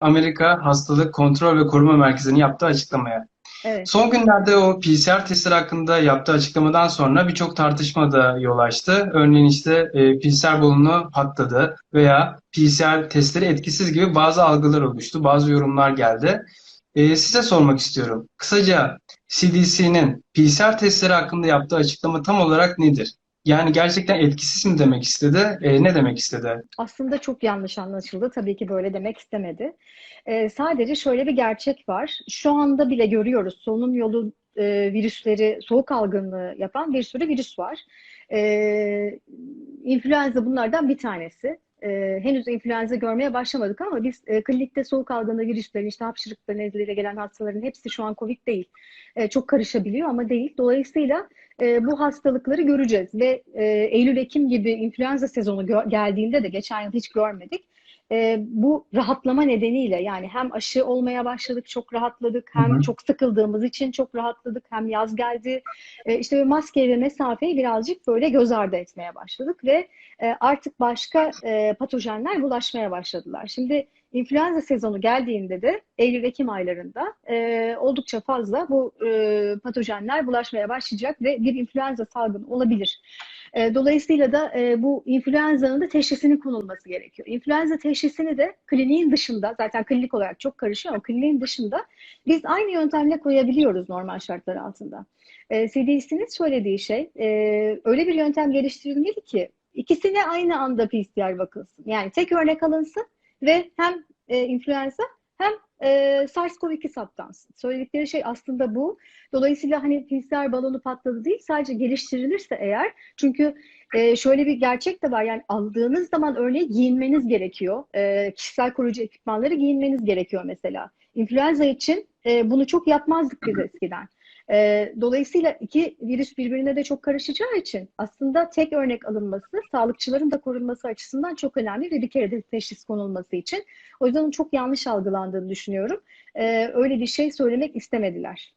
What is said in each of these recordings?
Amerika Hastalık Kontrol ve Koruma Merkezi'nin yaptığı açıklamaya. Evet. Son günlerde o PCR testleri hakkında yaptığı açıklamadan sonra birçok tartışma da yol açtı. Örneğin işte e, PCR balonu patladı veya PCR testleri etkisiz gibi bazı algılar oluştu, bazı yorumlar geldi. E, size sormak istiyorum. Kısaca CDC'nin PCR testleri hakkında yaptığı açıklama tam olarak nedir? Yani gerçekten etkisiz mi demek istedi? E, ne demek istedi? Aslında çok yanlış anlaşıldı. Tabii ki böyle demek istemedi. Ee, sadece şöyle bir gerçek var. Şu anda bile görüyoruz solunum yolu e, virüsleri, soğuk algınlığı yapan bir sürü virüs var. Ee, influenza bunlardan bir tanesi. Ee, henüz influenza görmeye başlamadık ama biz e, klinikte soğuk algınlığı virüslerin, işte hapşırıkla, nezleyle gelen hastaların hepsi şu an COVID değil. E, çok karışabiliyor ama değil. Dolayısıyla e, bu hastalıkları göreceğiz ve e, Eylül-Ekim gibi influenza sezonu geldiğinde de geçen yıl hiç görmedik. E, bu rahatlama nedeniyle yani hem aşı olmaya başladık çok rahatladık hem hı hı. çok sıkıldığımız için çok rahatladık hem yaz geldi e, işte maske ve mesafeyi birazcık böyle göz ardı etmeye başladık ve e, artık başka e, patojenler bulaşmaya başladılar. Şimdi influenza sezonu geldiğinde de Eylül-Ekim aylarında e, oldukça fazla bu e, patojenler bulaşmaya başlayacak ve bir influenza salgını olabilir. E, dolayısıyla da e, bu influenza'nın da teşhisinin konulması gerekiyor. İnfluenza teşhisini de kliniğin dışında, zaten klinik olarak çok karışıyor ama kliniğin dışında biz aynı yöntemle koyabiliyoruz normal şartlar altında. E, CDC'nin söylediği şey, e, öyle bir yöntem geliştirilmeli ki ikisine aynı anda PCR bakılsın. Yani tek örnek alınsın ve hem e, influenza e, SARS-CoV-2 saptansın. Söyledikleri şey aslında bu. Dolayısıyla hani PCR balonu patladı değil, sadece geliştirilirse eğer, çünkü e, şöyle bir gerçek de var. Yani aldığınız zaman örneği giyinmeniz gerekiyor. E, kişisel koruyucu ekipmanları giyinmeniz gerekiyor mesela. İnfluenza için e, bunu çok yapmazdık biz eskiden. E, dolayısıyla iki virüs birbirine de çok karışacağı için aslında tek örnek alınması, sağlıkçıların da korunması açısından çok önemli ve bir kere de teşhis konulması için. O yüzden çok yanlış algılandığını düşünüyorum. E, öyle bir şey söylemek istemediler.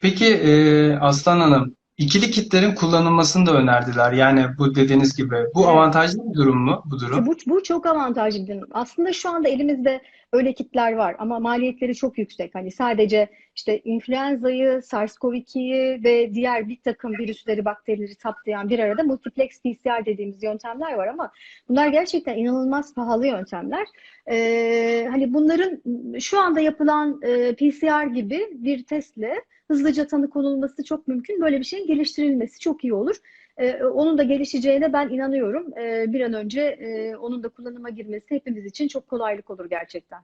Peki e, Aslan Hanım, ikili kitlerin kullanılmasını da önerdiler. Yani bu dediğiniz gibi. Bu Evet. avantajlı bir durum mu bu durum? Bu, bu çok avantajlı bir durum. Aslında şu anda elimizde öyle kitler var ama maliyetleri çok yüksek. Hani sadece işte influenza'yı, SARS-CoV-2'yi ve diğer bir takım virüsleri, bakterileri saptayan bir arada multiplex PCR dediğimiz yöntemler var ama bunlar gerçekten inanılmaz pahalı yöntemler. Ee, hani bunların şu anda yapılan e, PCR gibi bir testle hızlıca tanı konulması çok mümkün. Böyle bir şeyin geliştirilmesi çok iyi olur. Ee, onun da gelişeceğine ben inanıyorum. Ee, bir an önce e, onun da kullanıma girmesi hepimiz için çok kolaylık olur gerçekten.